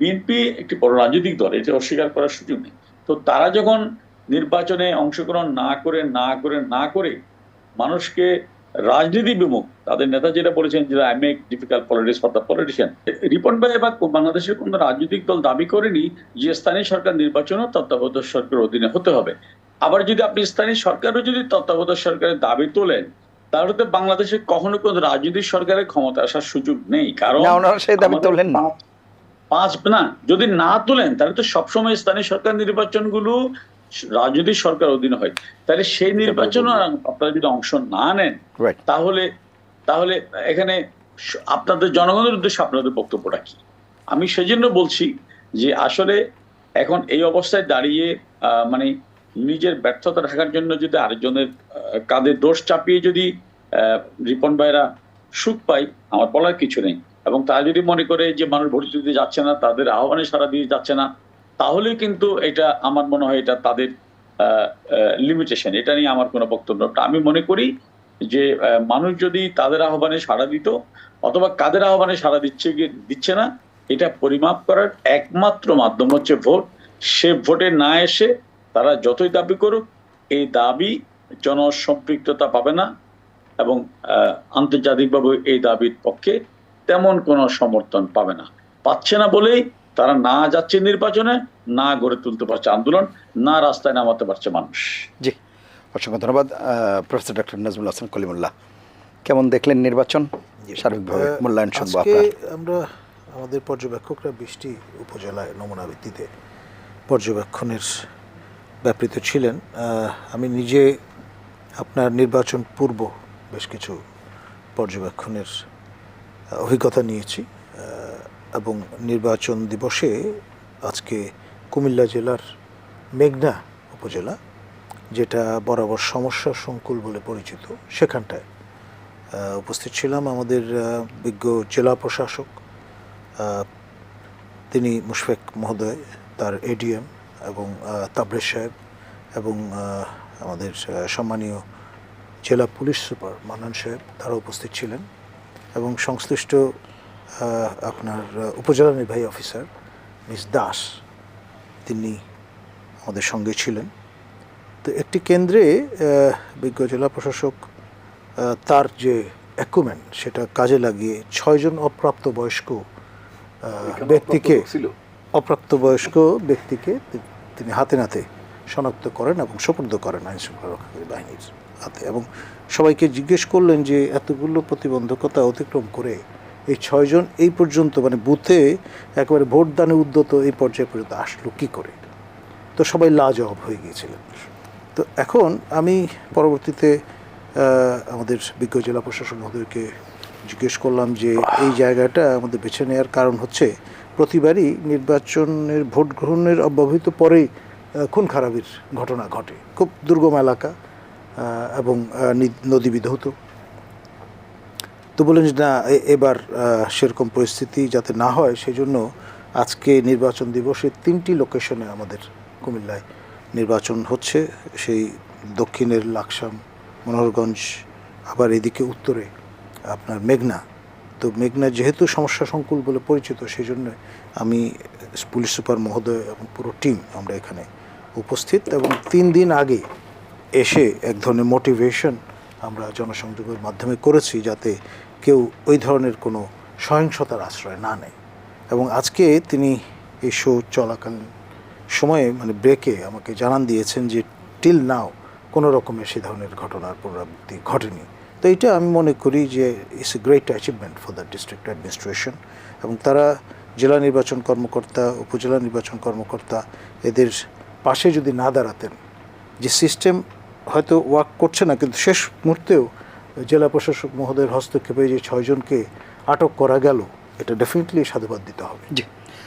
BNP একটি বড় রাজনৈতিক দল এটা অস্বীকার করার সুযোগ নেই। তো তারা যখন নির্বাচনে অংশগ্রহণ না করে না করে না করে মানুষকে রাজনীতি বিমুখ তাদের নেতা যেটা বলেছেন যে I make difficult politics for the politician Ripon ভাই বা বাংলাদেশের কোন রাজনৈতিক দল দাবি করেনি যে স্থানীয় সরকার নির্বাচনও তত্ত্বাবধায়ক সরকারের অধীনে হতে হবে। আবার যদি আপনি স্থানীয় সরকারও যদি তত্ত্বাবধায়ক সরকারের দাবি তোলেন তাহলে তো বাংলাদেশে কখনো কোনো রাজনৈতিক সরকারের ক্ষমতা আসার সুযোগ নেই। কারণ ওনারা সেই দাবি তোলেন না। পাঁচ- না যদি না তোলেন তাহলে তো সবসময় স্থানীয় সরকার নির্বাচনগুলো রাজনৈতিক সরকার অধীনে হয়। তাহলে সেই নির্বাচন আপনারা যদি অংশ না নেন তাহলে তাহলে এখানে আপনাদের জনগণের উদ্দেশ্যে আপনাদের বক্তব্যটা কি? আমি সেজন্য বলছি যে আসলে এখন এই অবস্থায় দাঁড়িয়ে আহ, মানে নিজের ব্যর্থতা ঢাকার জন্য যদি আরেকজনের কাঁধে দোষ চাপিয়ে যদি আহ, রিপন ভাইরা সুখ পাই আমার বলার কিছু নেই। এবং তারা যদি মনে করে যে মানুষ ভোট দিতে যাচ্ছে না, তাদের আহ্বানে সারা দিয়ে যাচ্ছে না তাহলে কিন্তু এটা আমার মনে হয় এটা তাদের লিমিটেশন এটা নিয়ে আমার কোনো বক্তব্য। আমি মনে করি যে মানুষ যদি তাদের আহ্বানে সাড়া দিত অথবা কাদের আহ্বানে সাড়া দিচ্ছে দিচ্ছে না, এটা পরিমাপ করার একমাত্র মাধ্যম হচ্ছে ভোট সে ভোটে না এসে তারা যতই দাবি করুক, এই দাবি জনসম্পৃক্ততা পাবে না এবং আন্তর্জাতিকভাবে এই দাবির পক্ষে তেমন কোনো সমর্থন পাবে না। পাচ্ছে না বলেই তারা না যাচ্ছে নির্বাচনে না গড়ে তুলতে পারছে আন্দোলন না রাস্তায় নামাতে পারছে মানুষ। জি অসংখ্য ধন্যবাদ। প্রফেসর ডক্টর নজরুল হাসান কলিমুল্লাহ কেমন দেখলেন নির্বাচন? সার্বিকভাবে মূল্যায়ন শুনব আমরা আমাদের পর্যবেক্ষকরা বৃষ্টি উপজেলায় নমুনা ভিত্তিতে পর্যবেক্ষণের ব্যাপৃত ছিলেন। আমি নিজে আপনার নির্বাচন পূর্ব বেশ কিছু পর্যবেক্ষণের অভিজ্ঞতা নিয়েছি এবং নির্বাচন দিবসে আজকে কুমিল্লা জেলার মেঘনা উপজেলা যেটা বরাবর সমস্যা সংকুল বলে পরিচিত সেখানটায় উপস্থিত ছিলাম আমাদের বিজ্ঞ জেলা প্রশাসক তিনি মুশফেক মহোদয় তার এডিএম এবং আহ, তাবরেজ সাহেব এবং আমাদের সম্মানীয় জেলা পুলিশ সুপার মান্নান সাহেব তারা উপস্থিত ছিলেন। এবং সংশ্লিষ্ট আপনার উপজেলা নির্বাহী অফিসার মিস দাস তিনি আমাদের সঙ্গে ছিলেন। তো একটি কেন্দ্রে বিজ্ঞ জেলা প্রশাসক তার যে অ্যাকুমেন্ট সেটা কাজে লাগিয়ে ছয়জন অপ্রাপ্ত বয়স্ক ব্যক্তিকে অপ্রাপ্তবয়স্ক ব্যক্তিকে তিনি হাতে নাতে শনাক্ত করেন এবং সোপর্দ করেন আইন শৃঙ্খলা রক্ষাকারী বাহিনীর হাতে। এবং সবাইকে জিজ্ঞেস করলেন যে এতগুলো প্রতিবন্ধকতা অতিক্রম করে এই ছয়জন এই পর্যন্ত মানে বুথে একেবারে ভোটদানে উদ্যত এই পর্যায়ে পর্যন্ত আসলো কী করে? তো সবাই লাজবাব হয়ে গিয়েছিলেন। তো এখন আমি পরবর্তীতে আমাদের বিজ্ঞ জেলা প্রশাসক মহোদয়কে জিজ্ঞেস করলাম যে এই জায়গাটা আমাদের বেছে নেওয়ার কারণ হচ্ছে, প্রতিবারই নির্বাচনের ভোট গ্রহণের অব্যবহিত পরেই খুন খারাপির ঘটনা ঘটে। খুব দুর্গম এলাকা এবং নদী বিধৌত তো বললেন যে না এবার সেরকম পরিস্থিতি যাতে না হয় সেই জন্য আজকে নির্বাচন দিবসে তিনটি লোকেশনে আমাদের কুমিল্লায় নির্বাচন হচ্ছে। সেই দক্ষিণের লাকসাম, মনোহরগঞ্জ, আবার এদিকে উত্তরে আপনার মেঘনা। তো মেঘনা যেহেতু সমস্যা সংকুল বলে পরিচিত সেই জন্য আমি পুলিশ সুপার মহোদয় এবং পুরো টিম আমরা এখানে উপস্থিত এবং তিন দিন আগে এসে এক ধরনের মোটিভেশন আমরা জনসংযোগের মাধ্যমে করেছি যাতে কেউ ওই ধরনের কোনো সহিংসতার আশ্রয় না নেয়। এবং আজকে তিনি এই শো চলাকালীন সময়ে মানে ব্রেকে আমাকে জানান দিয়েছেন যে টিল নাও কোনো রকমের সে ধরনের ঘটনার পুনরাবৃত্তি ঘটেনি। তো এটা আমি মনে করি যে it's a great achievement for the district administration এবং তারা জেলা নির্বাচন কর্মকর্তা, উপজেলা নির্বাচন কর্মকর্তা, এদের পাশে যদি না দাঁড়াতেন, যে সিস্টেম হয়তো ওয়াক করছে না, কিন্তু শেষ মুহূর্তেও জেলা প্রশাসক মহোদয়ের হস্তক্ষেপে যে ছয়জনকে আটক করা গেল, এটা ডেফিনেটলি সাধুবাদ দিতে হবে। জি।